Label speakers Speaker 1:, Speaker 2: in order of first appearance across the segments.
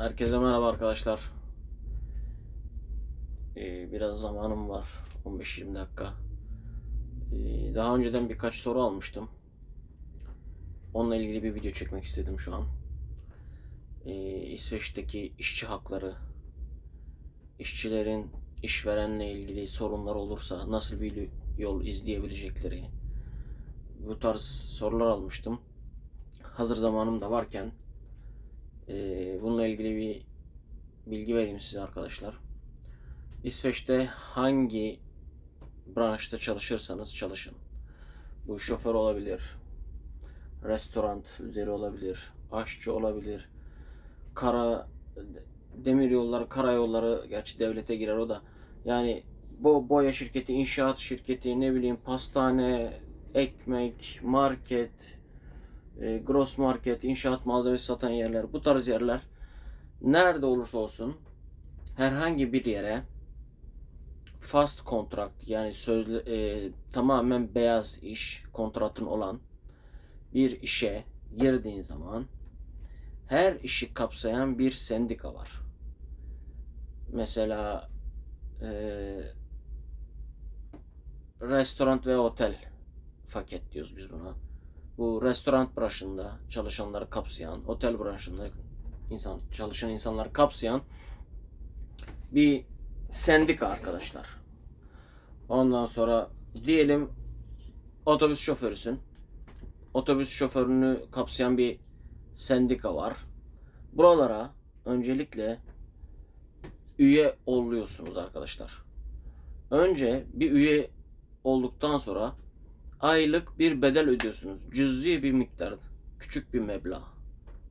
Speaker 1: Herkese merhaba arkadaşlar. Ee, biraz zamanım var. 15-20 dakika. Ee, daha önceden birkaç soru almıştım. Onunla ilgili bir video çekmek istedim şu an. Ee, İsveç'teki işçi hakları, işçilerin işverenle ilgili sorunlar olursa nasıl bir yol izleyebilecekleri, bu tarz sorular almıştım. Hazır zamanım da varken ee, bununla ilgili bir bilgi vereyim size arkadaşlar. İsveç'te hangi branşta çalışırsanız çalışın. Bu şoför olabilir, restoran üzeri olabilir, aşçı olabilir, kara demir yolları, karayolları gerçi devlete girer o da. Yani bu boya şirketi, inşaat şirketi, ne bileyim pastane, ekmek, market, e, gross market, inşaat malzemesi satan yerler, bu tarz yerler nerede olursa olsun herhangi bir yere fast kontrakt yani sözlü e, tamamen beyaz iş kontratın olan bir işe girdiğin zaman her işi kapsayan bir sendika var. Mesela e, restoran ve otel paket diyoruz biz buna bu restoran branşında çalışanları kapsayan, otel branşında insan çalışan insanları kapsayan bir sendika arkadaşlar. Ondan sonra diyelim otobüs şoförüsün. Otobüs şoförünü kapsayan bir sendika var. Buralara öncelikle üye oluyorsunuz arkadaşlar. Önce bir üye olduktan sonra aylık bir bedel ödüyorsunuz. Cüzi bir miktar, küçük bir meblağ.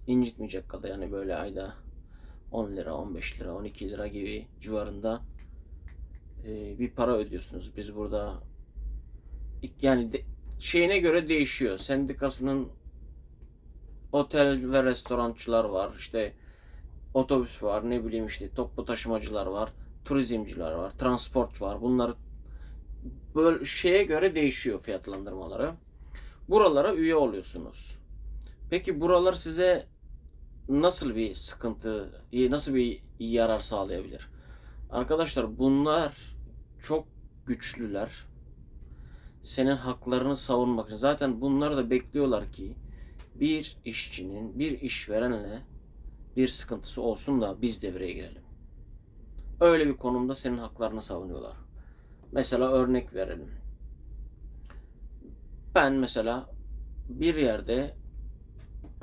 Speaker 1: İncitmeyecek kadar yani böyle ayda 10 lira, 15 lira, 12 lira gibi civarında e, bir para ödüyorsunuz. Biz burada yani şeyine göre değişiyor. Sendikasının otel ve restorançılar var. İşte otobüs var, ne bileyim işte toplu taşımacılar var, turizmciler var, transport var. Bunları böyle şeye göre değişiyor fiyatlandırmaları. Buralara üye oluyorsunuz. Peki buralar size nasıl bir sıkıntı, nasıl bir yarar sağlayabilir? Arkadaşlar bunlar çok güçlüler. Senin haklarını savunmak için. Zaten bunlar da bekliyorlar ki bir işçinin, bir işverenle bir sıkıntısı olsun da biz devreye girelim. Öyle bir konumda senin haklarını savunuyorlar. Mesela örnek verelim. Ben mesela bir yerde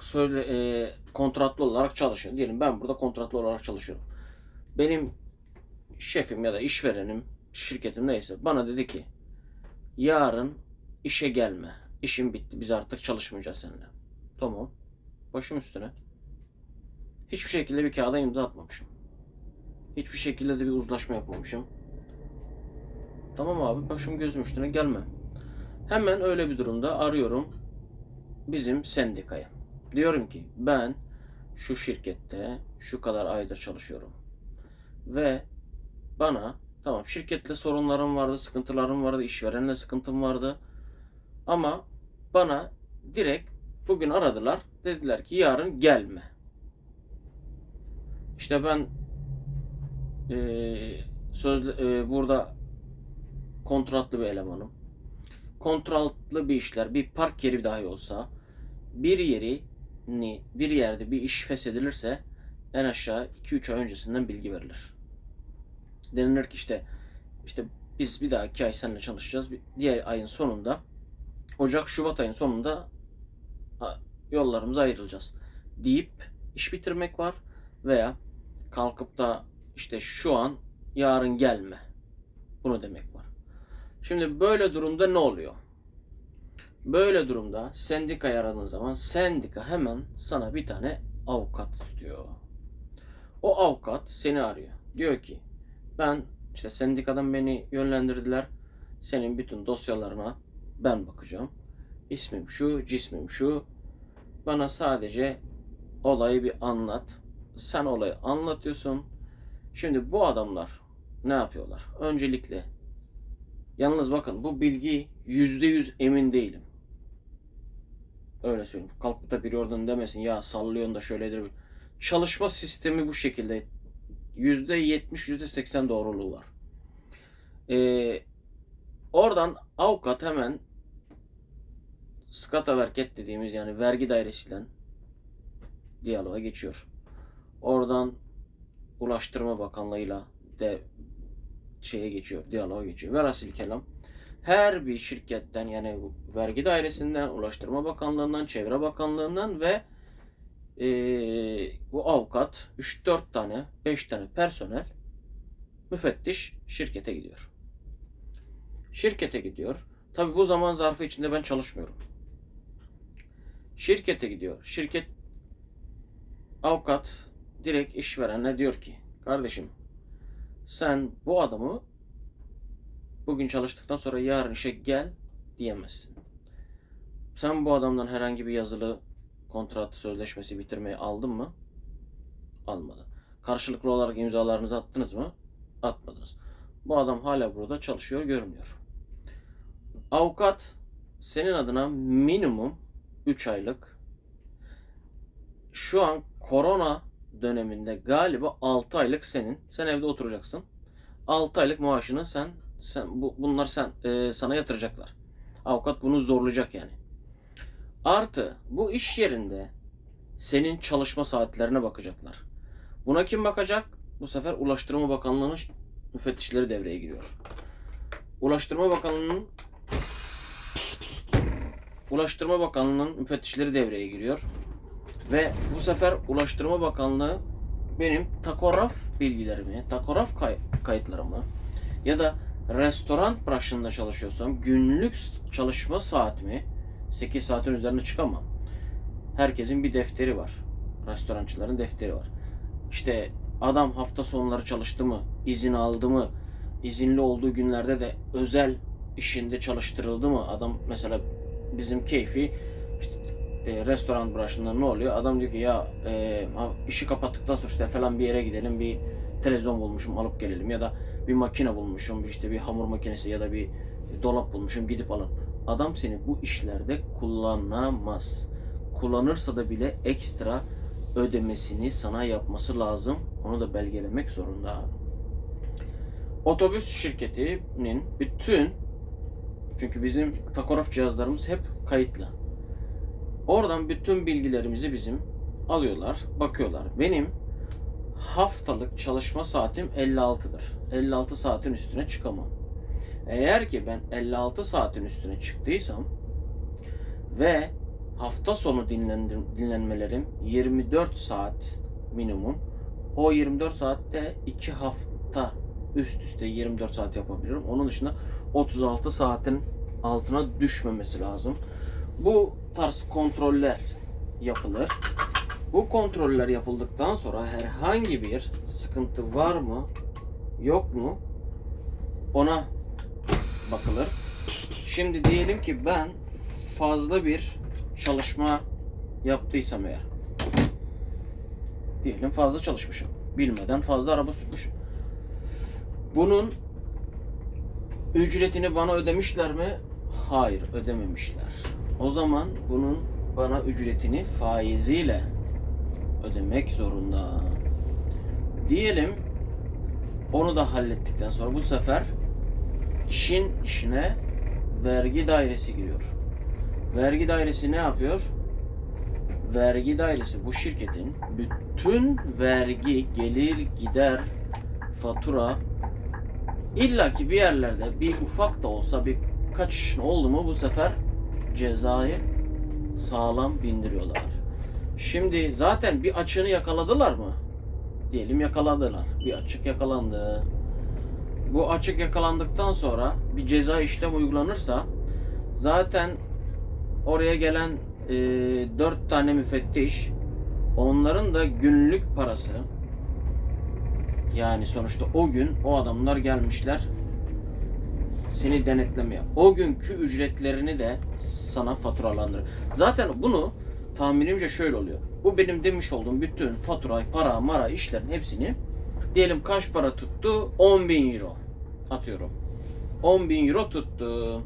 Speaker 1: söyle e, kontratlı olarak çalışıyorum. Diyelim ben burada kontratlı olarak çalışıyorum. Benim şefim ya da işverenim, şirketim neyse bana dedi ki yarın işe gelme. İşim bitti. Biz artık çalışmayacağız seninle. Tamam. Başım üstüne. Hiçbir şekilde bir kağıda imza atmamışım. Hiçbir şekilde de bir uzlaşma yapmamışım. Tamam abi başım gözüm üstüne gelme. Hemen öyle bir durumda arıyorum bizim sendikayı. Diyorum ki ben şu şirkette şu kadar aydır çalışıyorum. Ve bana tamam şirketle sorunlarım vardı, sıkıntılarım vardı, işverenle sıkıntım vardı. Ama bana direkt bugün aradılar. Dediler ki yarın gelme. İşte ben e, sözlü, e, burada kontratlı bir elemanım. Kontratlı bir işler, bir park yeri dahi olsa bir yeri ni bir yerde bir iş feshedilirse en aşağı 2-3 ay öncesinden bilgi verilir. Denilir ki işte işte biz bir daha iki ay seninle çalışacağız. Diğer ayın sonunda Ocak Şubat ayın sonunda yollarımıza ayrılacağız deyip iş bitirmek var veya kalkıp da işte şu an yarın gelme. Bunu demek var. Şimdi böyle durumda ne oluyor? Böyle durumda sendika aradığın zaman sendika hemen sana bir tane avukat tutuyor. O avukat seni arıyor. Diyor ki ben işte sendikadan beni yönlendirdiler. Senin bütün dosyalarına ben bakacağım. İsmim şu, cismim şu. Bana sadece olayı bir anlat. Sen olayı anlatıyorsun. Şimdi bu adamlar ne yapıyorlar? Öncelikle Yalnız bakın bu bilgi yüzde yüz emin değilim. Öyle söyleyeyim. Kalkıp da biri oradan demesin ya sallıyorsun da şöyledir. çalışma sistemi bu şekilde. %70, %80 doğruluğu var. Ee, oradan avukat hemen skata verket dediğimiz yani vergi dairesiyle diyaloğa geçiyor. Oradan Ulaştırma Bakanlığı'yla de şeye geçiyor, diyaloğa geçiyor. Velhasıl kelam her bir şirketten yani vergi dairesinden, Ulaştırma Bakanlığı'ndan, Çevre Bakanlığı'ndan ve eee, bu avukat 3-4 tane, 5 tane personel müfettiş şirkete gidiyor. Şirkete gidiyor. Tabi bu zaman zarfı içinde ben çalışmıyorum. Şirkete gidiyor. Şirket avukat direkt işverenine diyor ki kardeşim sen bu adamı bugün çalıştıktan sonra yarın işe gel diyemezsin. Sen bu adamdan herhangi bir yazılı kontrat sözleşmesi bitirmeyi aldın mı? Almadın. Karşılıklı olarak imzalarınızı attınız mı? Atmadınız. Bu adam hala burada çalışıyor görünüyor. Avukat senin adına minimum 3 aylık şu an korona döneminde galiba 6 aylık senin. Sen evde oturacaksın. 6 aylık maaşını sen sen bu, bunlar sen e, sana yatıracaklar. Avukat bunu zorlayacak yani. Artı bu iş yerinde senin çalışma saatlerine bakacaklar. Buna kim bakacak? Bu sefer Ulaştırma Bakanlığı'nın müfettişleri devreye giriyor. Ulaştırma Bakanlığı'nın Ulaştırma Bakanlığı'nın müfettişleri devreye giriyor. Ve bu sefer Ulaştırma Bakanlığı benim takograf bilgilerimi, takograf kay- kayıtlarımı ya da restoran branşında çalışıyorsam günlük çalışma saatimi 8 saatin üzerine çıkamam. Herkesin bir defteri var. Restorançıların defteri var. İşte adam hafta sonları çalıştı mı, izin aldı mı, izinli olduğu günlerde de özel işinde çalıştırıldı mı? Adam mesela bizim keyfi işte e, restoran branşında ne oluyor? Adam diyor ki ya e, işi kapattıktan sonra işte falan bir yere gidelim bir televizyon bulmuşum alıp gelelim ya da bir makine bulmuşum işte bir hamur makinesi ya da bir dolap bulmuşum gidip alalım. Adam seni bu işlerde kullanamaz. Kullanırsa da bile ekstra ödemesini sana yapması lazım. Onu da belgelemek zorunda. Otobüs şirketinin bütün çünkü bizim takograf cihazlarımız hep kayıtlı. Oradan bütün bilgilerimizi bizim alıyorlar, bakıyorlar. Benim haftalık çalışma saatim 56'dır. 56 saatin üstüne çıkamam. Eğer ki ben 56 saatin üstüne çıktıysam ve hafta sonu dinlenmelerim 24 saat minimum. O 24 saatte 2 hafta üst üste 24 saat yapabilirim. Onun dışında 36 saatin altına düşmemesi lazım. Bu tarz kontroller yapılır. Bu kontroller yapıldıktan sonra herhangi bir sıkıntı var mı, yok mu ona bakılır. Şimdi diyelim ki ben fazla bir çalışma yaptıysam eğer. Diyelim fazla çalışmışım. Bilmeden fazla araba sürmüşüm. Bunun ücretini bana ödemişler mi? Hayır, ödememişler. O zaman bunun bana ücretini faiziyle ödemek zorunda. Diyelim onu da hallettikten sonra bu sefer işin işine vergi dairesi giriyor. Vergi dairesi ne yapıyor? Vergi dairesi bu şirketin bütün vergi, gelir, gider, fatura illaki bir yerlerde bir ufak da olsa bir kaçışın oldu mu bu sefer cezayı sağlam bindiriyorlar. Şimdi zaten bir açığını yakaladılar mı? Diyelim yakaladılar. Bir açık yakalandı. Bu açık yakalandıktan sonra bir ceza işlem uygulanırsa zaten oraya gelen e, 4 tane müfettiş onların da günlük parası yani sonuçta o gün o adamlar gelmişler seni denetlemeye. O günkü ücretlerini de sana faturalandırır. Zaten bunu tahminimce şöyle oluyor. Bu benim demiş olduğum bütün fatura, para, mara işlerin hepsini diyelim kaç para tuttu? 10 bin euro. Atıyorum. 10 bin euro tuttu.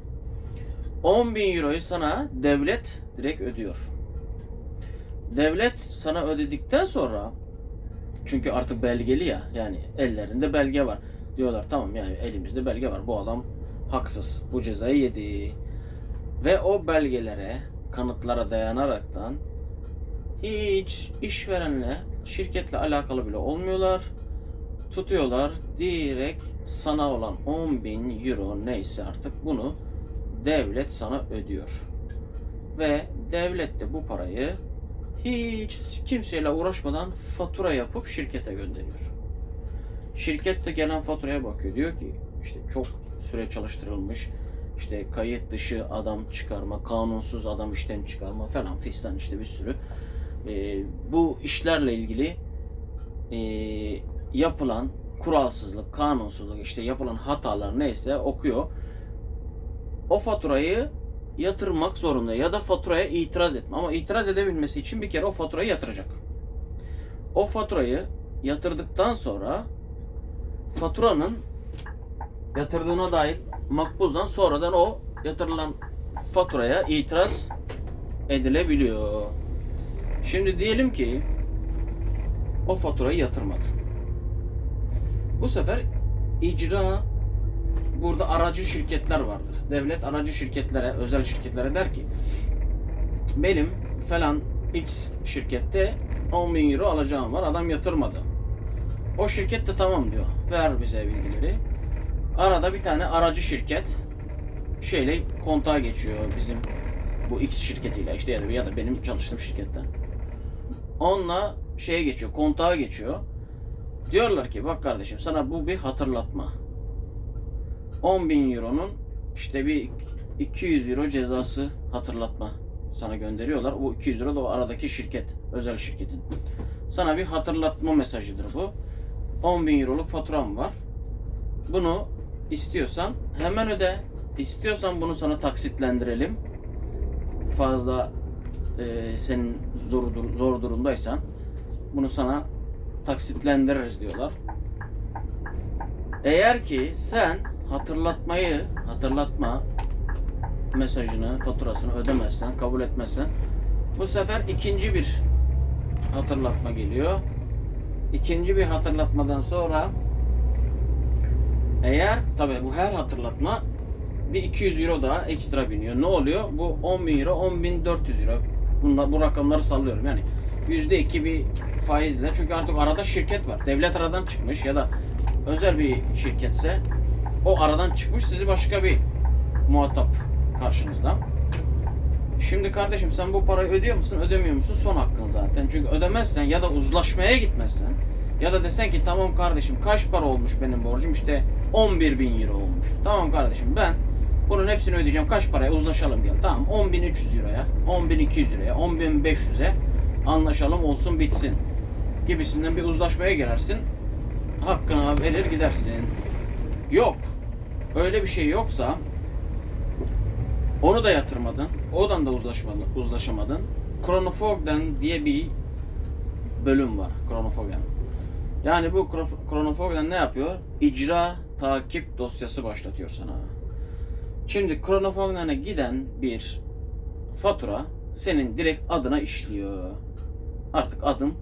Speaker 1: 10 bin euroyu sana devlet direkt ödüyor. Devlet sana ödedikten sonra çünkü artık belgeli ya yani ellerinde belge var. Diyorlar tamam yani elimizde belge var. Bu adam haksız. Bu cezayı yedi. Ve o belgelere, kanıtlara dayanaraktan hiç işverenle, şirketle alakalı bile olmuyorlar. Tutuyorlar direkt sana olan 10 bin euro neyse artık bunu devlet sana ödüyor. Ve devlet de bu parayı hiç kimseyle uğraşmadan fatura yapıp şirkete gönderiyor. Şirket de gelen faturaya bakıyor. Diyor ki işte çok süre çalıştırılmış. işte kayıt dışı adam çıkarma, kanunsuz adam işten çıkarma falan fistan işte bir sürü. Ee, bu işlerle ilgili e, yapılan kuralsızlık, kanunsuzluk işte yapılan hatalar neyse okuyor. O faturayı yatırmak zorunda ya da faturaya itiraz etme. Ama itiraz edebilmesi için bir kere o faturayı yatıracak. O faturayı yatırdıktan sonra faturanın yatırdığına dair makbuzdan sonradan o yatırılan faturaya itiraz edilebiliyor. Şimdi diyelim ki o faturayı yatırmadı. Bu sefer icra burada aracı şirketler vardır. Devlet aracı şirketlere, özel şirketlere der ki benim falan X şirkette 10 bin euro alacağım var. Adam yatırmadı. O şirket de tamam diyor. Ver bize bilgileri. Arada bir tane aracı şirket şeyle kontağa geçiyor bizim bu X şirketiyle işte ya da, ya da benim çalıştığım şirketten. Onunla şeye geçiyor, kontağa geçiyor. Diyorlar ki bak kardeşim sana bu bir hatırlatma. 10 bin euronun işte bir 200 euro cezası hatırlatma sana gönderiyorlar. Bu 200 euro da o aradaki şirket, özel şirketin. Sana bir hatırlatma mesajıdır bu. 10 bin euroluk faturam var. Bunu istiyorsan hemen öde. İstiyorsan bunu sana taksitlendirelim. Fazla e, senin zor, zor durumdaysan bunu sana taksitlendiririz diyorlar. Eğer ki sen hatırlatmayı, hatırlatma mesajını, faturasını ödemezsen, kabul etmezsen bu sefer ikinci bir hatırlatma geliyor. İkinci bir hatırlatmadan sonra eğer tabi bu her hatırlatma bir 200 euro daha ekstra biniyor. Ne oluyor? Bu 10 bin euro, 10 bin 400 euro. Bunla, bu rakamları sallıyorum yani. %2 bir faizle. Çünkü artık arada şirket var. Devlet aradan çıkmış ya da özel bir şirketse o aradan çıkmış sizi başka bir muhatap karşınızda. Şimdi kardeşim sen bu parayı ödüyor musun ödemiyor musun son hakkın zaten. Çünkü ödemezsen ya da uzlaşmaya gitmezsen ya da desen ki tamam kardeşim kaç para olmuş benim borcum işte 11 bin euro olmuş. Tamam kardeşim ben bunun hepsini ödeyeceğim kaç paraya uzlaşalım gel. Tamam 10.300 euroya 10.200 liraya 10.500'e anlaşalım olsun bitsin gibisinden bir uzlaşmaya girersin. Hakkını verir gidersin. Yok. Öyle bir şey yoksa onu da yatırmadın. Odan da uzlaşmadın, uzlaşamadın. Chronofogden diye bir bölüm var. Chronofogden. Yani bu Chronofogden ne yapıyor? İcra takip dosyası başlatıyor sana. Şimdi Chronofogden'e giden bir fatura senin direkt adına işliyor. Artık adın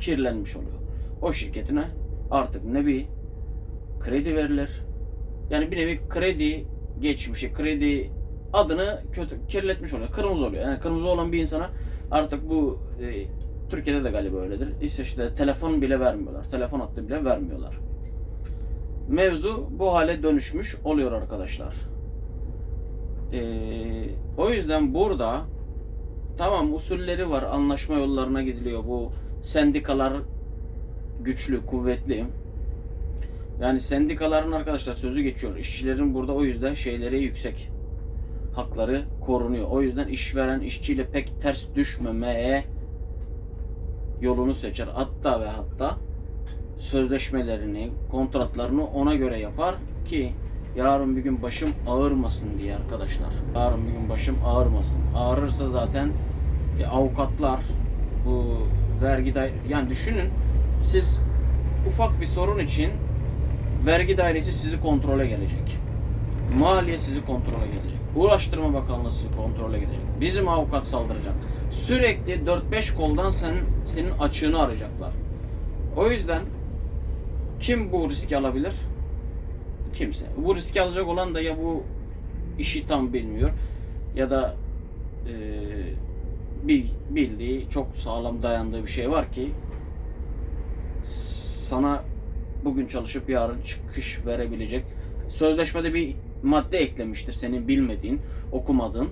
Speaker 1: kirlenmiş oluyor. O şirketine artık ne bir kredi verilir. Yani bir nevi kredi geçmişi, kredi adını kötü kirletmiş oluyor. Kırmızı oluyor. Yani kırmızı olan bir insana artık bu e, Türkiye'de de galiba öyledir. İsveç'te telefon bile vermiyorlar. Telefon hattı bile vermiyorlar. Mevzu bu hale dönüşmüş oluyor arkadaşlar. E, o yüzden burada tamam usulleri var. Anlaşma yollarına gidiliyor. Bu sendikalar güçlü, kuvvetli. Yani sendikaların arkadaşlar sözü geçiyor. İşçilerin burada o yüzden şeyleri yüksek. Hakları korunuyor. O yüzden işveren işçiyle pek ters düşmemeye yolunu seçer. Hatta ve hatta sözleşmelerini, kontratlarını ona göre yapar ki yarın bir gün başım ağırmasın diye arkadaşlar. Yarın bir gün başım ağırmasın. Ağrırsa zaten e, avukatlar bu vergi dair yani düşünün siz ufak bir sorun için vergi dairesi sizi kontrole gelecek. Maliye sizi kontrole gelecek. Ulaştırma Bakanlığı sizi kontrole gelecek. Bizim avukat saldıracak. Sürekli 4-5 koldan senin, senin açığını arayacaklar. O yüzden kim bu riski alabilir? Kimse. Bu riski alacak olan da ya bu işi tam bilmiyor ya da e, bir bildiği çok sağlam dayandığı bir şey var ki sana bugün çalışıp yarın çıkış verebilecek sözleşmede bir madde eklemiştir senin bilmediğin, okumadığın.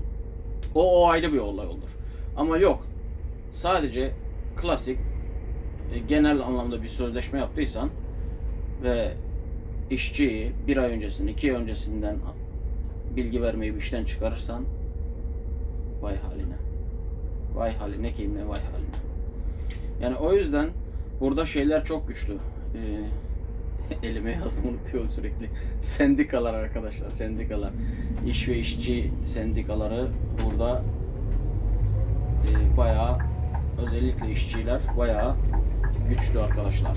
Speaker 1: O, o ayrı bir olay olur. Ama yok. Sadece klasik e, genel anlamda bir sözleşme yaptıysan ve işçiyi bir ay öncesinden, iki ay öncesinden bilgi vermeyi işten çıkarırsan vay haline. Vay haline kim ne vay haline. Yani o yüzden burada şeyler çok güçlü. Ee, elime yazdım unutuyorum sürekli. Sendikalar arkadaşlar, sendikalar. İş ve işçi sendikaları burada e, bayağı özellikle işçiler bayağı güçlü arkadaşlar.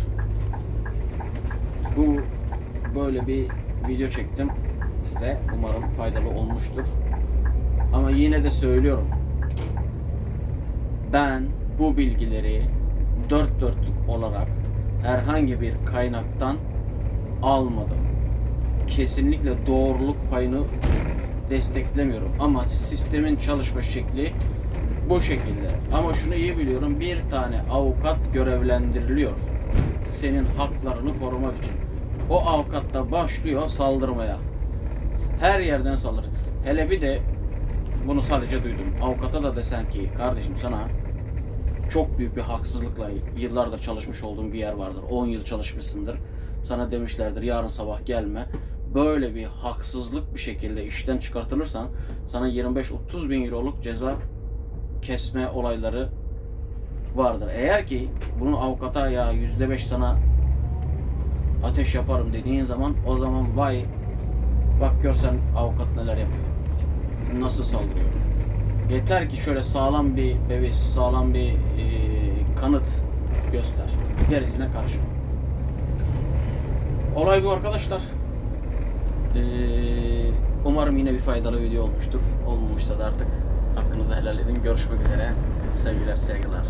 Speaker 1: Bu böyle bir video çektim size. Umarım faydalı olmuştur. Ama yine de söylüyorum. Ben bu bilgileri dört dörtlük olarak herhangi bir kaynaktan almadım. Kesinlikle doğruluk payını desteklemiyorum. Ama sistemin çalışma şekli bu şekilde. Ama şunu iyi biliyorum. Bir tane avukat görevlendiriliyor. Senin haklarını korumak için. O avukat da başlıyor saldırmaya. Her yerden saldırır. Hele bir de bunu sadece duydum. Avukata da desen ki kardeşim sana çok büyük bir haksızlıkla yıllardır çalışmış olduğun bir yer vardır. 10 yıl çalışmışsındır. Sana demişlerdir yarın sabah gelme. Böyle bir haksızlık bir şekilde işten çıkartılırsan sana 25-30 bin euroluk ceza kesme olayları vardır. Eğer ki bunun avukata ya %5 sana ateş yaparım dediğin zaman o zaman vay bak görsen avukat neler yapıyor. Nasıl saldırıyor. Yeter ki şöyle sağlam bir bevis, sağlam bir e, kanıt göster. Gerisine karışma. Olay bu arkadaşlar. Ee, umarım yine bir faydalı video olmuştur. Olmamışsa da artık hakkınızı helal edin. Görüşmek üzere. Sevgiler, saygılar.